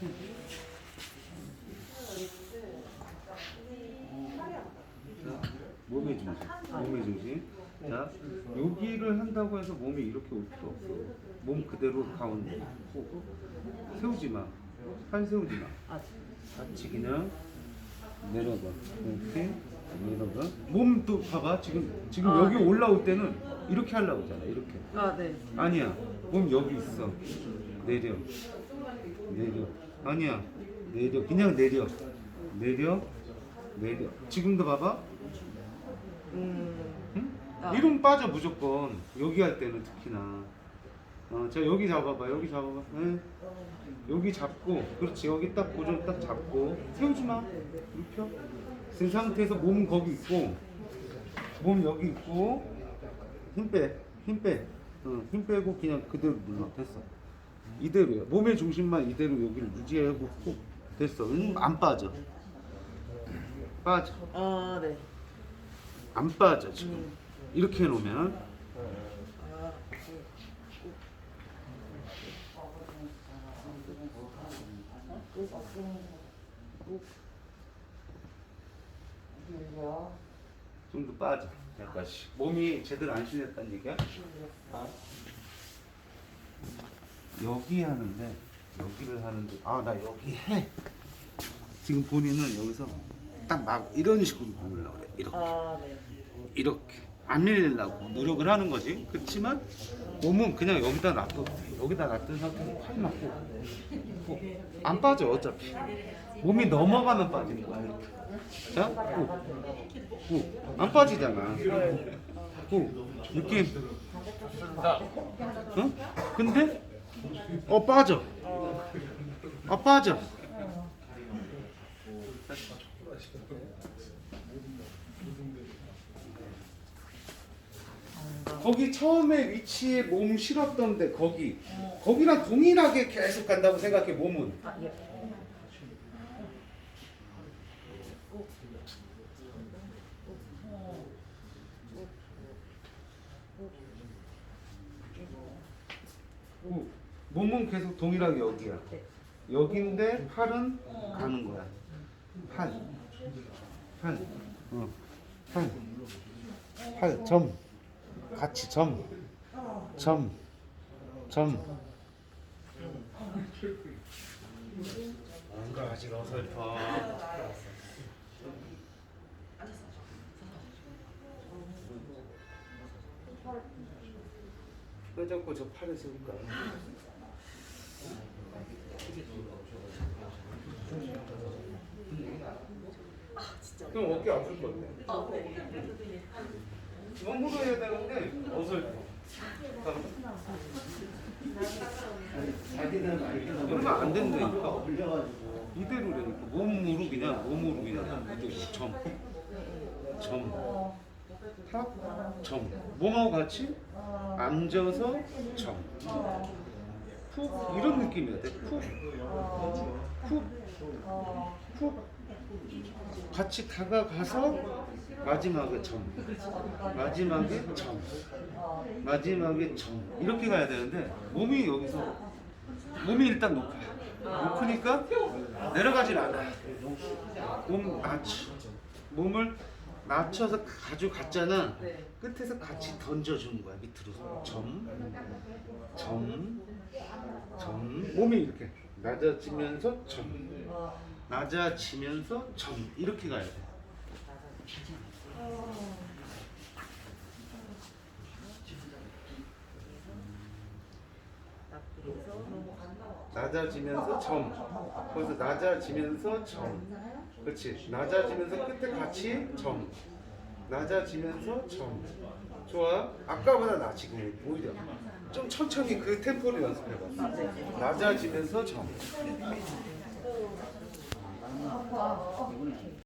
자, 몸의 중심. 몸의 중심. 자, 여기를 한다고 해서 몸이 이렇게 올 필요 없어. 몸 그대로 가운데. 꼭 세우지 마. 팔 세우지 마. 아, 같이 그냥 내려가. 이렇게 내려가. 몸도 봐봐. 지금 지금 아, 여기 네. 올라올 때는 이렇게 하려고 하잖아. 이렇게. 아, 네. 아니야. 몸 여기 있어. 내려. 내려. 아니야. 내려. 그냥 내려. 내려. 내려. 지금도 봐봐. 음. 응? 아. 이름 빠져 무조건. 여기 할 때는 특히나. 어, 자 여기 잡아봐. 여기 잡아봐. 네. 여기 잡고, 그렇지. 여기 딱 고정 딱 잡고 세우지 마. 눕혀. 그 상태에서 몸 거기 있고, 몸 여기 있고, 힘 빼, 힘 빼. 어, 힘 빼고 그냥 그대로 눌러. 됐어. 이대로야. 몸의 중심만 이대로 여기를 유지하고 꼭 됐어. 응? 안 빠져. 빠져. 아, 네. 안 빠져 지금. 음. 이렇게 해놓으면 아, 좀더 빠져. 약간씩. 몸이 제대로 안 쉬냈다는 얘기야? 아. 여기 하는데 여기를 하는데 아 나 여기 해. 지금 본인은 여기서 딱 막 이런 식으로 보려고 그래. 이렇게. 아, 네. 이렇게 안 밀리려고 노력을 하는 거지. 그렇지만 몸은 그냥 여기다 놔둬. 여기다 놔둔 상태에서 팔 맞고 꾹. 안 빠져 어차피. 몸이 넘어가면 빠지는 거야 이렇게. 자, 꾹. 꾹. 안 빠지잖아. 꾹. 느낌. 응? 근데 어 빠져. 아 빠져. 거기 처음에 위치에 몸 실었던데 거기 거기랑 동일하게 계속 간다고 생각해 몸은 아, 예. 오, 몸은 계속 동일하게 여기야. 네. 여기인데 팔은 가는 거야. 팔. 팔, 어, 팔, 팔, 점, 같이 점, 점, 점. 뭔가 아직 어설퍼. 왜 자꾸 저 팔을 세울까? 그럼 어깨 아플 건데. 몸으로 해야 되는데 어설퍼. 그러면 안 된다니까. 이대로라니까. 몸으로 그냥 몸으로 그냥 이렇게 점, 점, 탁, 점. 몸하고 같이 앉아서 점. 푹 이런 느낌이야 돼. 푹, 푹, 푹. 같이 다가가서 마지막에 점. 마지막에 점. 마지막에 점. 이렇게 가야 되는데 몸이 여기서 몸이 일단 높아. 높으니까 내려가질 않아. 몸 낮춰. 몸을 낮춰서 가져갔잖아. 네. 끝에서 같이 던져주는 거야 밑으로. 점, 점, 점. 몸이 이렇게 낮아지면서 점. 낮아지면서 점. 이렇게 가야 돼. 낮아지면서 점. 거기서 낮아지면서 점. 그렇지. 낮아지면서 끝에 같이 점. 낮아지면서 점. 좋아. 아까보다 나 지금 오히려 좀 천천히 그 템포를 연습해봐. 낮아지면서 점. 아, 어. 이거는